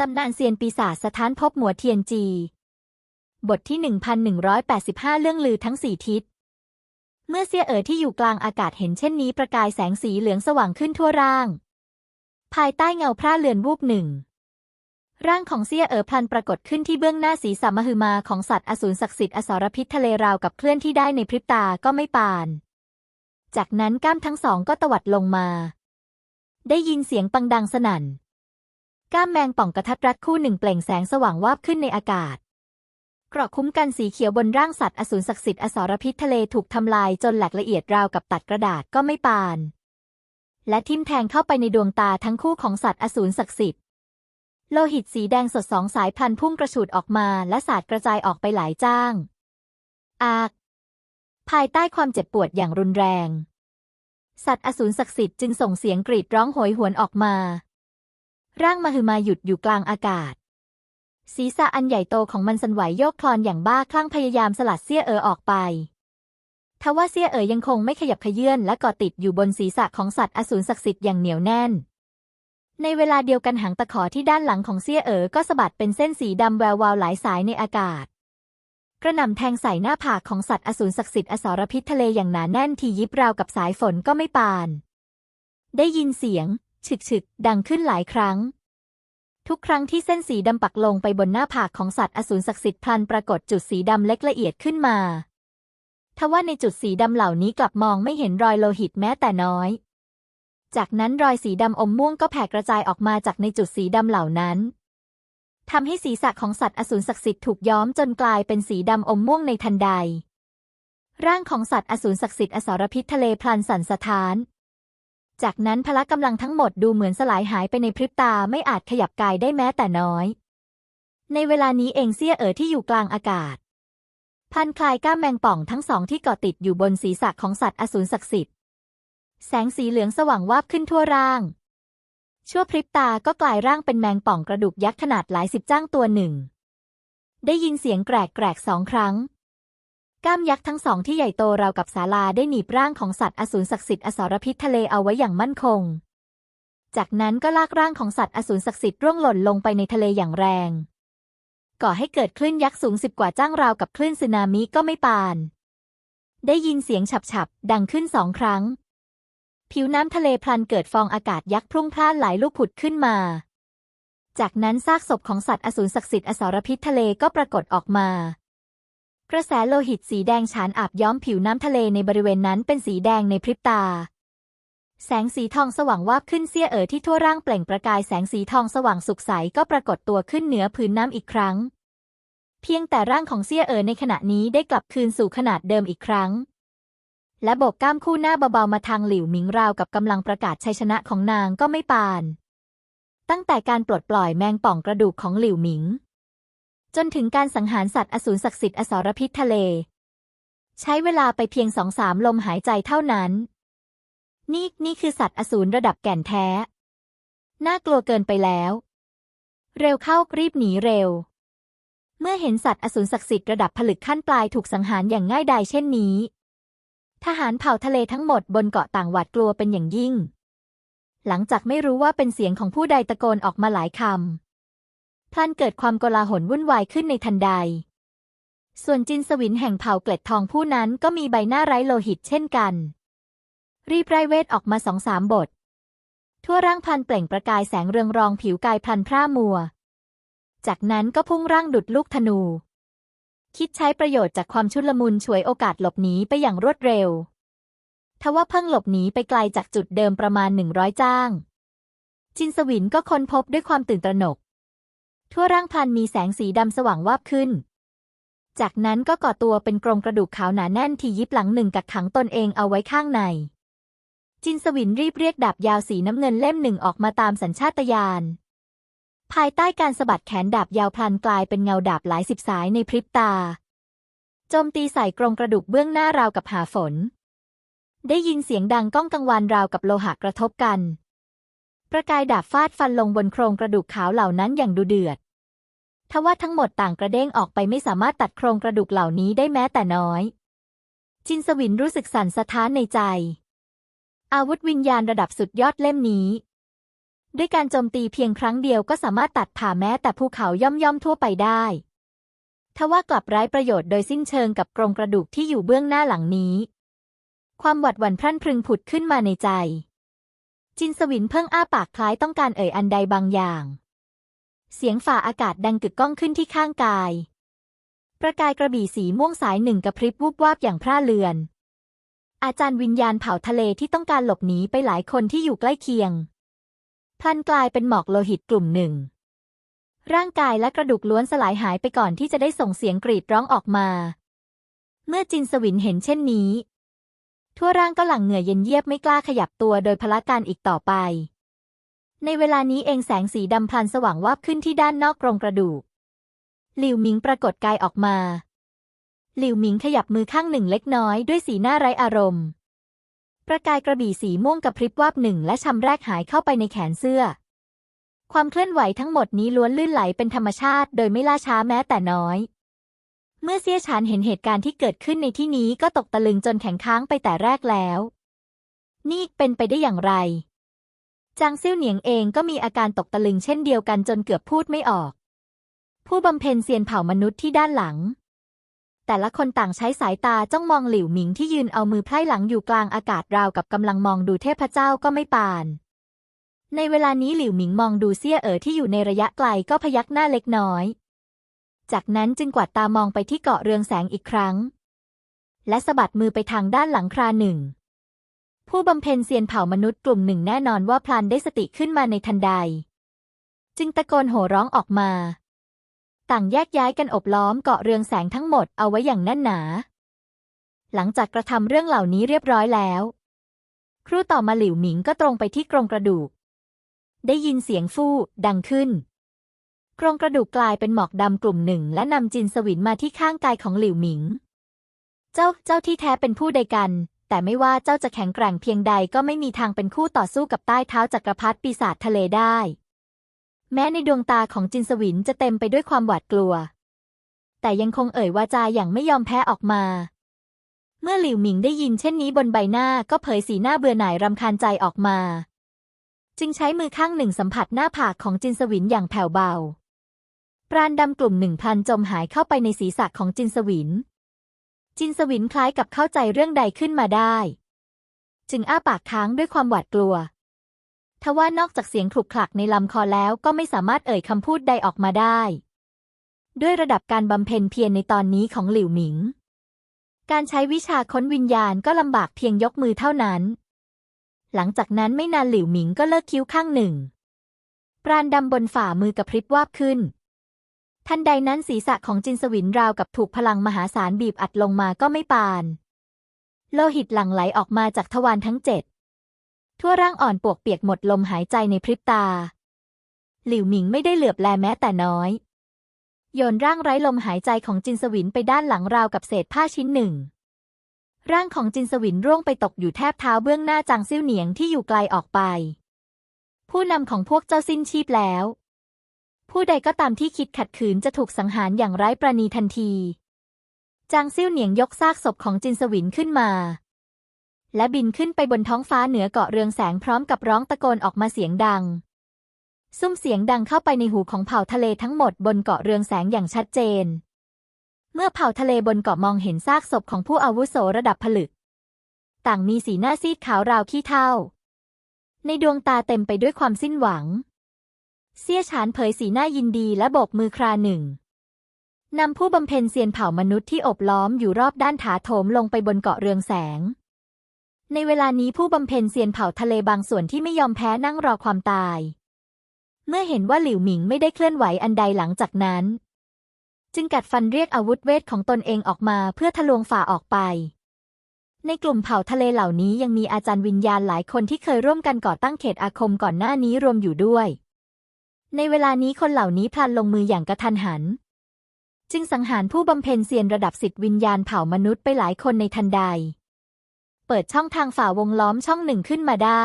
ตำนานเซียนปีศาจสถานพบหมัวเทียนจี บทที่ 1185 เรื่องลือทั้งสี่ทิศ เมื่อเซียเอ๋อที่อยู่กลางอากาศเห็นเช่นนี้ประกายแสงสีเหลืองสว่างขึ้นทั่วร่าง ภายใต้เงาพร่าเลือนวูบหนึ่ง ร่างของเซียเอ๋อพลันปรากฏขึ้นที่เบื้องหน้าสีสามหึมาของสัตว์อสูรศักดิ์สิทธิ์อสรพิษทะเลราวกับเคลื่อนที่ได้ในพริบตาก็ไม่ปาน จากนั้นก้ามทั้งสองก็ตวัดลงมา ได้ยินเสียงปังดังสนั่น ก้ามแมงป่องกระทัดรัดคู่หนึ่งเปล่งแสงสว่างวาบขึ้นในอากาศเกราะคุ้มกันสีเขียวบนร่างสัตว์อสูรศักดิ์สิทธิ์อสรพิษทะเลถูกทำลายจนแหลกละเอียดราวกับตัดกระดาษก็ไม่ปาน และทิ่มแทงเข้าไปในดวงตาทั้งคู่ของสัตว์อสูรศักดิ์สิทธิ์โลหิตสีแดงสดสองสายพันธุ์พุ่งกระฉูดออกมาและสาดกระจายออกไปหลายจ้าง อาก ภายใต้ความเจ็บปวดอย่างรุนแรง สัตว์อสูรศักดิ์สิทธิ์จึงส่งเสียงกรีดร้องโหยหวนออกมา ร่างมหึมาหยุดอยู่กลางอากาศ ศีรษะอันใหญ่โตของมันสั่นไหวโยกคลอนอย่างบ้าคลั่งพยายามสลัดเสี้ยเอ๋อออกไปทว่าเสี้ยเอ๋อยังคงไม่ขยับเขยื่อนและเกาะติดอยู่บนศีรษะของสัตว์อสูรศักดิ์สิทธิ์อย่างเหนียวแน่น ในเวลาเดียวกันหางตะขอที่ด้านหลังของเสี้ยเอ๋อก็สะบัดเป็นเส้นสีดำแวววาวหลายสายในอากาศ กระหน่ำแทงใส่หน้าผากของสัตว์อสูรศักดิ์สิทธิ์อสรพิษทะเลอย่างหนาแน่นที่ยิบราวกับสายฝนก็ไม่ปาน ได้ยินเสียง ฉึกฉึกดังขึ้นหลายครั้ง ทุกครั้งที่เส้นสีดำปักลงไปบนหน้าผากของสัตว์อสูรศักดิ์สิทธิ์พลันปรากฏจุดสีดำเล็กละเอียดขึ้นมา ทว่าในจุดสีดำเหล่านี้กลับมองไม่เห็นรอยโลหิตแม้แต่น้อย จากนั้นรอยสีดำอมม่วงก็แผ่กระจายออกมาจากในจุดสีดำเหล่านั้นทำให้ศีรษะของสัตว์อสูรศักดิ์สิทธิ์ถูกย้อมจนกลายเป็นสีดำอมม่วงในทันใด ร่างของสัตว์อสูรศักดิ์สิทธิ์อสรพิษทะเลพลันสั่นสะท้าน จากนั้นพละกำลังทั้งหมดดูเหมือนสลายหายไปในพริบตาไม่อาจขยับกายได้แม้แต่น้อย ในเวลานี้เองเสี้ยเอ๋อที่อยู่กลางอากาศ พันคลายก้ามแมงป่องทั้งสองที่เกาะติดอยู่บนศีรษะของสัตว์อสูรศักดิ์สิทธิ์ แสงสีเหลืองสว่างวาบขึ้นทั่วร่าง ชั่วพริบตาก็กลายร่างเป็นแมงป่องกระดูกยักษ์ขนาดหลายสิบจ้างตัวหนึ่ง ได้ยินเสียงแกรกแกรกสองครั้ง ก้ามยักษ์ทั้งสองที่ใหญ่โตราวกับศาลาได้หนีบร่างของสัตว์อสูรศักดิ์สิทธิ์อสรพิษทะเลเอาไว้อย่างมั่นคง จากนั้นก็ลากร่างของสัตว์อสูรศักดิ์สิทธิ์ร่วงหล่นลงไปในทะเลอย่างแรง ก่อให้เกิดคลื่นยักษ์สูงสิบกว่าจ้างราวกับคลื่นสึนามิก็ไม่ปาน ได้ยินเสียงฉับๆดังขึ้นสองครั้ง ผิวน้ำทะเลพลันเกิดฟองอากาศยักษ์พรุ่งพล่านหลายลูกผุดขึ้นมา จากนั้นซากศพของสัตว์อสูรศักดิ์สิทธิ์อสรพิษทะเลก็ปรากฏออกมา กระแสโลหิตสีแดงฉานอาบย้อมผิวน้ำทะเลในบริเวณนั้นเป็นสีแดงในพริบตา แสงสีทองสว่างวาบขึ้นเสี้ยเอ๋อที่ทั่วร่างเปล่งประกายแสงสีทองสว่างสุกใสก็ปรากฏตัวขึ้นเหนือผืนน้ำอีกครั้ง เพียงแต่ร่างของเสี้ยเอ๋อในขณะนี้ได้กลับคืนสู่ขนาดเดิมอีกครั้ง และโบกก้ามคู่หน้าเบาๆมาทางหลิวหมิงราวกับกำลังประกาศชัยชนะของนางก็ไม่ปาน ตั้งแต่การปลดปล่อยแมงป่องกระดูกของหลิวหมิง จนถึงการสังหารสัตว์อสูรศักดิ์สิทธิ์อสรพิษทะเล ใช้เวลาไปเพียงสองสามลมหายใจเท่านั้น นี่นี่คือสัตว์อสูรระดับแก่นแท้ น่ากลัวเกินไปแล้ว เร็วเข้ารีบหนีเร็ว เมื่อเห็นสัตว์อสูรศักดิ์สิทธิ์ระดับผลึกขั้นปลายถูกสังหารอย่างง่ายดายเช่นนี้ ทหารเผ่าทะเลทั้งหมดบนเกาะต่างหวาดกลัวเป็นอย่างยิ่ง หลังจากไม่รู้ว่าเป็นเสียงของผู้ใดตะโกนออกมาหลายคำ พลันเกิดความโกลาหลวุ่นวายขึ้นในทันใด ส่วนจินสวินแห่งเผ่าเกล็ดทองผู้นั้นก็มีใบหน้าไร้โลหิตเช่นกัน รีบไร้เวทออกมาสองสามบท ทั่วร่างพันเปล่งประกายแสงเรืองรองผิวกายพลันพร่ามัว จากนั้นก็พุ่งร่างดุดลูกธนู คิดใช้ประโยชน์จากความชุลมุนฉวยโอกาสหลบหนีไปอย่างรวดเร็วทว่าเพิ่งหลบหนีไปไกลจากจุดเดิมประมาณหนึ่งร้อยจ้าง จินสวินก็ค้นพบด้วยความตื่นตระหนก ทั่วร่างพลันมีแสงสีดำสว่างวาบขึ้น จากนั้นก็ก่อตัวเป็นกรงกระดูกขาวหนาแน่นที่ยิบหลังหนึ่งกักขังตนเองเอาไว้ข้างใน จินสวินรีบเรียกดาบยาวสีน้ำเงินเล่มหนึ่งออกมาตามสัญชาตญาณภายใต้การสะบัดแขนดาบยาวพลันกลายเป็นเงาดาบหลายสิบสายในพริบตา โจมตีใส่กรงกระดูกเบื้องหน้าราวกับหาฝน ได้ยินเสียงดังก้องกังวานราวกับโลหะกระทบกัน ประกายดาบฟาดฟันลงบนโครงกระดูกขาวเหล่านั้นอย่างดุเดือด ทว่าทั้งหมดต่างกระเด้งออกไปไม่สามารถตัดโครงกระดูกเหล่านี้ได้แม้แต่น้อย จินสวินรู้สึกสั่นสะท้านในใจ อาวุธวิญญาณระดับสุดยอดเล่มนี้ ด้วยการโจมตีเพียงครั้งเดียวก็สามารถตัดผ่าแม้แต่ภูเขาย่อมย่อมๆทั่วไปได้ทว่ากลับไร้ประโยชน์โดยสิ้นเชิงกับกรงกระดูกที่อยู่เบื้องหน้าหลังนี้ ความหวัดหวั่นพรั่นพรึงผุดขึ้นมาในใจ จินสวินเพิ่งอ้าปากคล้ายต้องการเอ่ยอันใดบางอย่าง เสียงฝ่าอากาศดังกึกก้องขึ้นที่ข้างกาย ประกายกระบี่สีม่วงสายหนึ่งกระพริบวูบวาบอย่างพร่าเลือน อาจารย์วิญญาณเผาทะเลที่ต้องการหลบหนีไปหลายคนที่อยู่ใกล้เคียงพลันกลายเป็นหมอกโลหิตกลุ่มหนึ่ง ร่างกายและกระดูกล้วนสลายหายไปก่อนที่จะได้ส่งเสียงกรีดร้องออกมา เมื่อจินสวินเห็นเช่นนี้ ทั่วร่างก็หลั่งเหงื่อเย็นเยียบไม่กล้าขยับตัวโดยพละการอีกต่อไป ในเวลานี้เองแสงสีดำพลันสว่างวาบขึ้นที่ด้านนอกกรงกระดูก หลิวหมิงปรากฏกายออกมา หลิวหมิงขยับมือข้างหนึ่งเล็กน้อยด้วยสีหน้าไร้อารมณ์ ประกายกระบี่สีม่วงกับพริบวาบหนึ่งและชำแรกหายเข้าไปในแขนเสื้อ ความเคลื่อนไหวทั้งหมดนี้ล้วนลื่นไหลเป็นธรรมชาติ โดยไม่ล่าช้าแม้แต่น้อย เมื่อเซี่ยชานเห็นเหตุการณ์ที่เกิดขึ้นในที่นี้ก็ตกตะลึงจนแข็งค้างไปแต่แรกแล้ว นี่เป็นไปได้อย่างไร จางซิ่วเหนียงเองก็มีอาการตกตะลึงเช่นเดียวกันจนเกือบพูดไม่ออก ผู้บำเพ็ญเซียนเผ่ามนุษย์ที่ด้านหลัง แต่ละคนต่างใช้สายตาจ้องมองหลิวหมิงที่ยืนเอามือไพร่หลังอยู่กลางอากาศราวกับกำลังมองดูเทพเจ้าก็ไม่ปาน ในเวลานี้หลิวหมิงมองดูเซี่ยเอ๋อที่อยู่ในระยะไกลก็พยักหน้าเล็กน้อย จากนั้นจึงกวาดตามองไปที่เกาะเรืองแสงอีกครั้ง และสะบัดมือไปทางด้านหลังคราหนึ่ง ผู้บำเพ็ญเซียนเผ่ามนุษย์กลุ่มหนึ่งแน่นอนว่าพลันได้สติขึ้นมาในทันใด จึงตะโกนโห่ร้องออกมา ต่างแยกย้ายกันอบล้อมเกาะเรืองแสงทั้งหมดเอาไว้อย่างแน่นหนา หลังจากกระทำเรื่องเหล่านี้เรียบร้อยแล้ว ครูต่อมาหลิวหมิงก็ตรงไปที่กรงกระดูก ได้ยินเสียงฟู่ดังขึ้นกรงกระดูกกลายเป็นหมอกดำกลุ่มหนึ่ง และนำจินสวินมาที่ข้างกายของหลิวหมิง เจ้าเจ้าที่แท้เป็นผู้ใดกัน แต่ไม่ว่าเจ้าจะแข็งแกร่งเพียงใดก็ไม่มีทางเป็นคู่ต่อสู้กับใต้เท้าจักรพรรดิปีศาจทะเลได้ แม้ในดวงตาของจินสวินจะเต็มไปด้วยความหวาดกลัว แต่ยังคงเอ่ยวาจาอย่างไม่ยอมแพ้ออกมา เมื่อหลิวหมิงได้ยินเช่นนี้บนใบหน้าก็เผยสีหน้าเบื่อหน่ายรำคาญใจออกมา จึงใช้มือข้างหนึ่งสัมผัสหน้าผากของจินสวินอย่างแผ่วเบาปราณดำกลุ่มหนึ่งพันจมหายเข้าไปในศีรษะของจินสวิน จินสวินคล้ายกับเข้าใจเรื่องใดขึ้นมาได้ จึงอ้าปากค้างด้วยความหวาดกลัว ทว่านอกจากเสียงขลุกขลักในลำคอแล้วก็ไม่สามารถเอ่ยคำพูดใดออกมาได้ ด้วยระดับการบำเพ็ญเพียรในตอนนี้ของหลิวหมิง การใช้วิชาค้นวิญญาณก็ลำบากเพียงยกมือเท่านั้น หลังจากนั้นไม่นานหลิวหมิงก็เลิกคิ้วข้างหนึ่งปราณดำบนฝ่ามือกระพริบวาบขึ้น ทันใดนั้นศีรษะของจินสวินราวกับถูกพลังมหาศาลบีบอัดลงมาก็ไม่ปาน โลหิตหลั่งไหลออกมาจากทวารทั้งเจ็ด ทั่วร่างอ่อนปวกเปียกหมดลมหายใจในพริบตา หลิวหมิงไม่ได้เหลือบแลแม้แต่น้อยโยนร่างไร้ลมหายใจของจินสวินไปด้านหลังราวกับเศษผ้าชิ้นหนึ่ง ร่างของจินสวินร่วงไปตกอยู่แทบเท้าเบื้องหน้าจางซิ่วเหนียงที่อยู่ไกลออกไป ผู้นำของพวกเจ้าสิ้นชีพแล้ว ผู้ใดก็ตามที่คิดขัดขืนจะถูกสังหารอย่างไร้ประณีทันที จางซิ่วเหนียงยกซากศพของจินสวินขึ้นมา และบินขึ้นไปบนท้องฟ้าเหนือเกาะเรืองแสงพร้อมกับร้องตะโกนออกมาเสียงดัง ซุ้มเสียงดังเข้าไปในหูของเผ่าทะเลทั้งหมดบนเกาะเรืองแสงอย่างชัดเจน เมื่อเผ่าทะเลบนเกาะมองเห็นซากศพของผู้อาวุโสระดับผลึก ต่างมีสีหน้าซีดขาวราวขี้เถ้าในดวงตาเต็มไปด้วยความสิ้นหวัง เซี่ยฉานเผยสีหน้ายินดีและโบกมือคราหนึ่งนำผู้บำเพ็ญเซียนเผ่ามนุษย์ที่อบล้อมอยู่รอบด้านถาโถมลงไปบนเกาะเรืองแสง ในเวลานี้ผู้บำเพ็ญเซียนเผ่าทะเลบางส่วนที่ไม่ยอมแพ้นั่งรอความตาย เมื่อเห็นว่าหลิวหมิงไม่ได้เคลื่อนไหวอันใดหลังจากนั้น จึงกัดฟันเรียกอาวุธเวทของตนเองออกมาเพื่อทะลวงฝ่าออกไป ในกลุ่มเผ่าทะเลเหล่านี้ยังมีอาจารย์วิญญาณหลายคนที่เคยร่วมกันก่อตั้งเขตอาคมก่อนหน้านี้รวมอยู่ด้วย ในเวลานี้คนเหล่านี้พลันลงมืออย่างกระทันหัน จึงสังหารผู้บำเพ็ญเซียนระดับสิทธิวิญญาณเผ่ามนุษย์ไปหลายคนในทันใด เปิดช่องทางฝ่าวงล้อมช่องหนึ่งขึ้นมาได้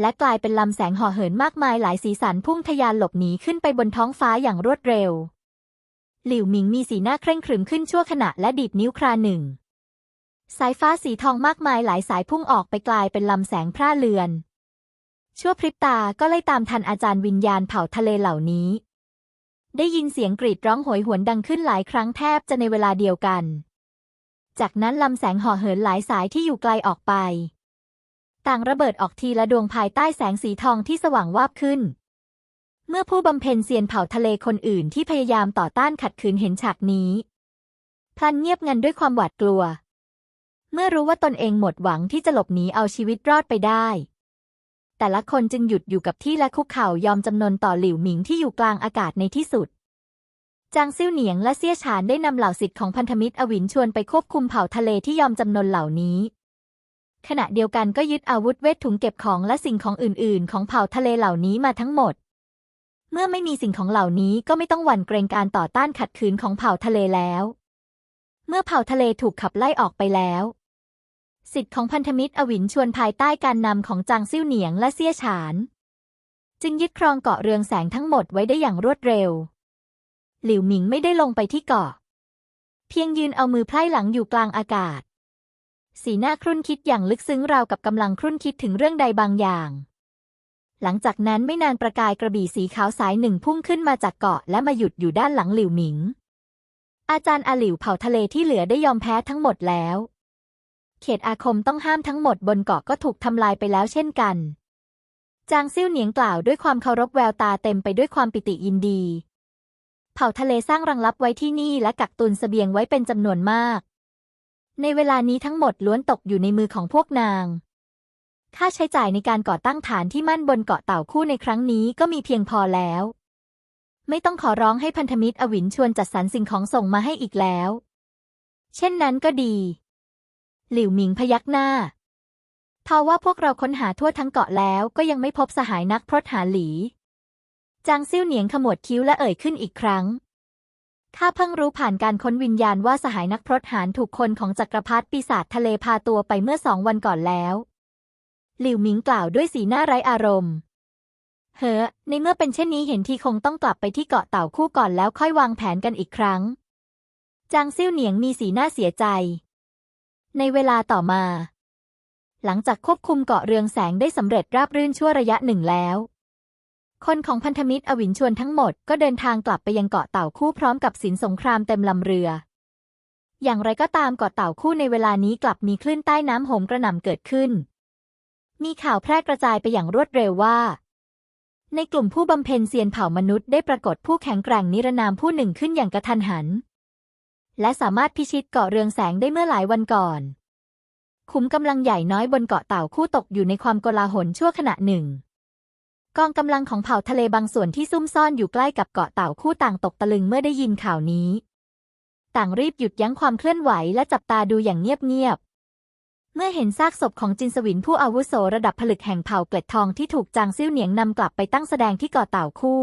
และกลายเป็นลำแสงห่อเหินมากมายหลายสีสันพุ่งทะยานหลบหนีขึ้นไปบนท้องฟ้าอย่างรวดเร็ว หลิวหมิงมีสีหน้าเคร่งขรึมขึ้นชั่วขณะและดีดนิ้วคราหนึ่ง สายฟ้าสีทองมากมายหลายสายพุ่งออกไปกลายเป็นลำแสงพร่าเลือน ชั่วพริบตาก็ไล่ตามทันอาจารย์วิญญาณเผ่าทะเลเหล่านี้ ได้ยินเสียงกรีดร้องโหยหวนดังขึ้นหลายครั้งแทบจะในเวลาเดียวกัน จากนั้นลำแสงห่อเหินหลายสายที่อยู่ไกลออกไป ต่างระเบิดออกทีละดวงภายใต้แสงสีทองที่สว่างวาบขึ้น เมื่อผู้บำเพ็ญเซียนเผ่าทะเลคนอื่นที่พยายามต่อต้านขัดขืนเห็นฉากนี้พลันเงียบงันด้วยความหวาดกลัว เมื่อรู้ว่าตนเองหมดหวังที่จะหลบหนีเอาชีวิตรอดไปได้ แต่ละคนจึงหยุดอยู่กับที่และคุกเข่ายอมจำนนต่อหลิวหมิงที่อยู่กลางอากาศในที่สุดจางซิ่วเหนียงและเซี่ยฉานได้นำเหล่าสิทธิ์ของพันธมิตรอวินชวนไปควบคุมเผ่าทะเลที่ยอมจำนนเหล่านี้ ขณะเดียวกันก็ยึดอาวุธเวทถุงเก็บของและสิ่งของอื่น ๆ ของเผ่าทะเลเหล่านี้มาทั้งหมด เมื่อไม่มีสิ่งของเหล่านี้ก็ไม่ต้องหวั่นเกรงการต่อต้านขัดขืนของเผ่าทะเลแล้ว เมื่อเผ่าทะเลถูกขับไล่ออกไปแล้ว สิทธิ์ของพันธมิตรอวินชวนภายใต้การนำของจางซิ่วเหนียงและเซี่ยฉาน จึงยึดครองเกาะเรืองแสงทั้งหมดไว้ได้อย่างรวดเร็ว หลิวหมิงไม่ได้ลงไปที่เกาะ เพียงยืนเอามือไพร่หลังอยู่กลางอากาศ สีหน้าครุ่นคิดอย่างลึกซึ้งราวกับกำลังครุ่นคิดถึงเรื่องใดบางอย่าง หลังจากนั้นไม่นานประกายกระบี่สีขาวสายหนึ่งพุ่งขึ้นมาจากเกาะและมาหยุดอยู่ด้านหลังหลิวหมิง อาจารย์อาหลิวเผ่าทะเลที่เหลือได้ยอมแพ้ทั้งหมดแล้ว เขตอาคมต้องห้ามทั้งหมดบนเกาะก็ถูกทำลายไปแล้วเช่นกัน จางซิ่วเหนียงกล่าวด้วยความเคารพแววตาเต็มไปด้วยความปิติยินดี เผ่าทะเลสร้างรังลับไว้ที่นี่และกักตุนเสบียงไว้เป็นจำนวนมาก ในเวลานี้ทั้งหมดล้วนตกอยู่ในมือของพวกนาง ค่าใช้จ่ายในการก่อตั้งฐานที่มั่นบนเกาะเต่าคู่ในครั้งนี้ก็มีเพียงพอแล้ว ไม่ต้องขอร้องให้พันธมิตรอวินชวนจัดสรรสิ่งของส่งมาให้อีกแล้ว เช่นนั้นก็ดี หลิวหมิงพยักหน้าทว่าพวกเราค้นหาทั่วทั้งเกาะแล้วก็ยังไม่พบสหายนักพรตหาหลี จางซิ่วเหนียงขมวดคิ้วและเอ่ยขึ้นอีกครั้ง ข้าเพิ่งรู้ผ่านการค้นวิญญาณว่าสหายนักพรตหารถูกคนของจักรพรรดิปีศาจทะเลพาตัวไปเมื่อสองวันก่อนแล้ว หลิวหมิงกล่าวด้วยสีหน้าไร้อารมณ์ เฮ้อ ในเมื่อเป็นเช่นนี้เห็นทีคงต้องกลับไปที่เกาะเต่าคู่ก่อนแล้วค่อยวางแผนกันอีกครั้ง จางซิ่วเหนียงมีสีหน้าเสียใจ ในเวลาต่อมา หลังจากควบคุมเกาะเรืองแสงได้สำเร็จราบรื่นชั่วระยะหนึ่งแล้ว คนของพันธมิตรอวินชวนทั้งหมดก็เดินทางกลับไปยังเกาะเต่าคู่พร้อมกับสินสงครามเต็มลำเรือ อย่างไรก็ตามเกาะเต่าคู่ในเวลานี้กลับมีคลื่นใต้น้ำโหมกระหน่ำเกิดขึ้น มีข่าวแพร่กระจายไปอย่างรวดเร็วว่า ในกลุ่มผู้บำเพ็ญเซียนเผ่ามนุษย์ได้ปรากฏผู้แข็งแกร่งนิรนามผู้หนึ่งขึ้นอย่างกระทันหัน และสามารถพิชิตเกาะเรืองแสงได้เมื่อหลายวันก่อน ขุมกำลังใหญ่น้อยบนเกาะเต่าคู่ตกอยู่ในความโกลาหลชั่วขณะหนึ่ง กองกำลังของเผ่าทะเลบางส่วนที่ซุ่มซ่อนอยู่ใกล้กับเกาะเต่าคู่ต่างตกตะลึงเมื่อได้ยินข่าวนี้ ต่างรีบหยุดยั้งความเคลื่อนไหวและจับตาดูอย่างเงียบๆ เมื่อเห็นซากศพของจินสวินผู้อาวุโสระดับผลึกแห่งเผ่าเกล็ดทองที่ถูกจางซิ่วเหนียงนำกลับไปตั้งแสดงที่เกาะเต่าคู่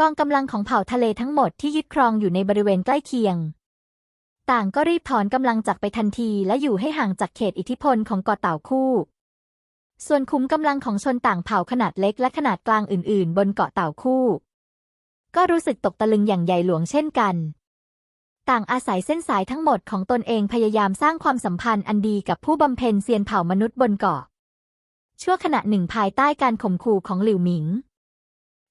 กองกำลังของเผ่าทะเลทั้งหมดที่ยึดครองอยู่ในบริเวณใกล้เคียง ต่างก็รีบถอนกำลังจากไปทันทีและอยู่ให้ห่างจากเขตอิทธิพลของเกาะเต่าคู่ ส่วนคุมกำลังของชนต่างเผ่าขนาดเล็กและขนาดกลางอื่น ๆ บนเกาะเต่าคู่ ก็รู้สึกตกตะลึงอย่างใหญ่หลวงเช่นกัน ต่างอาศัยเส้นสายทั้งหมดของตนเองพยายามสร้างความสัมพันธ์อันดีกับผู้บำเพ็ญเซียนเผ่ามนุษย์บนเกาะชั่วขณะหนึ่งภายใต้การข่มขู่ของหลิวหมิง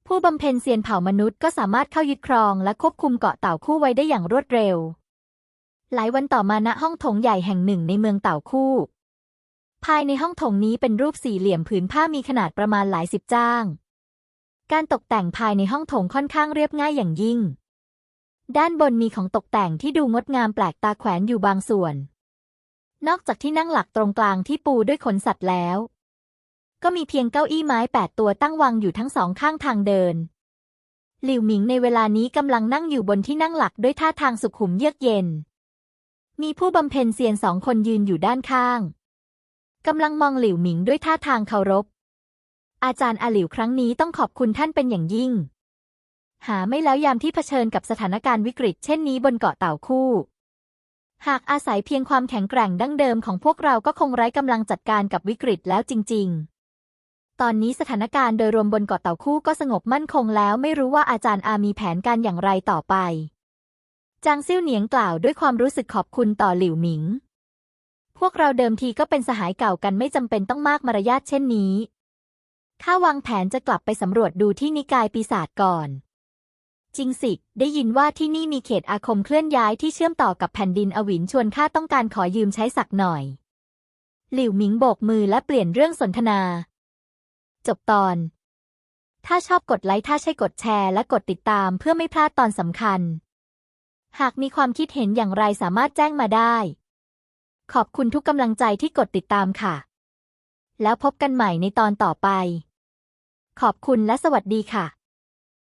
ผู้บำเพ็ญเซียนเผ่ามนุษย์ก็สามารถเข้ายึดครองและควบคุมเกาะเต่าคู่ไว้ได้อย่างรวดเร็ว หลายวันต่อมาณห้องโถงใหญ่แห่งหนึ่งในเมืองเต่าคู่ ภายในห้องโถงนี้เป็นรูปสี่เหลี่ยมผืนผ้ามีขนาดประมาณหลายสิบจ้าง การตกแต่งภายในห้องโถงค่อนข้างเรียบง่ายอย่างยิ่ง ด้านบนมีของตกแต่งที่ดูงดงามแปลกตาแขวนอยู่บางส่วน นอกจากที่นั่งหลักตรงกลางที่ปูด้วยขนสัตว์แล้ว ก็มีเพียงเก้าอี้ไม้แปดตัวตั้งวางอยู่ทั้งสองข้างทางเดิน หลิวหมิงในเวลานี้กำลังนั่งอยู่บนที่นั่งหลักด้วยท่าทางสุขุมเยือกเย็น มีผู้บำเพ็ญเซียนสองคนยืนอยู่ด้านข้างกำลังมองหลิวหมิงด้วยท่าทางเคารพ อาจารย์อาหลิวครั้งนี้ต้องขอบคุณท่านเป็นอย่างยิ่ง หาไม่แล้วยามที่เผชิญกับสถานการณ์วิกฤต เช่นนี้บนเกาะเต่าคู่ หากอาศัยเพียงความแข็งแกร่งดั้งเดิมของพวกเราก็คงไร้กำลังจัดการกับวิกฤตแล้วจริง ๆ ตอนนี้สถานการณ์โดยรวมบนเกาะเต่าคู่ก็สงบมั่นคงแล้วไม่รู้ว่าอาจารย์อามีแผนการอย่างไรต่อไป จางซิ่วเหนียงกล่าวด้วยความรู้สึกขอบคุณต่อหลิวหมิง พวกเราเดิมทีก็เป็นสหายเก่ากันไม่จำเป็นต้องมากมารยาทเช่นนี้ ข้าวางแผนจะกลับไปสำรวจดูที่นิกายปีศาจก่อน จริงสิ ได้ยินว่าที่นี่มีเขตอาคมเคลื่อนย้ายที่เชื่อมต่อกับแผ่นดินอวินชวนข้าต้องการขอยืมใช้สักหน่อย หลิวหมิงโบกมือและเปลี่ยนเรื่องสนทนา จบตอน ถ้าชอบกดไลค์ถ้าใช่กดแชร์และกดติดตามเพื่อไม่พลาดตอนสำคัญ หากมีความคิดเห็นอย่างไรสามารถแจ้งมาได้ ขอบคุณทุกกำลังใจที่กดติดตามค่ะ แล้วพบกันใหม่ในตอนต่อไป ขอบคุณและสวัสดีค่ะ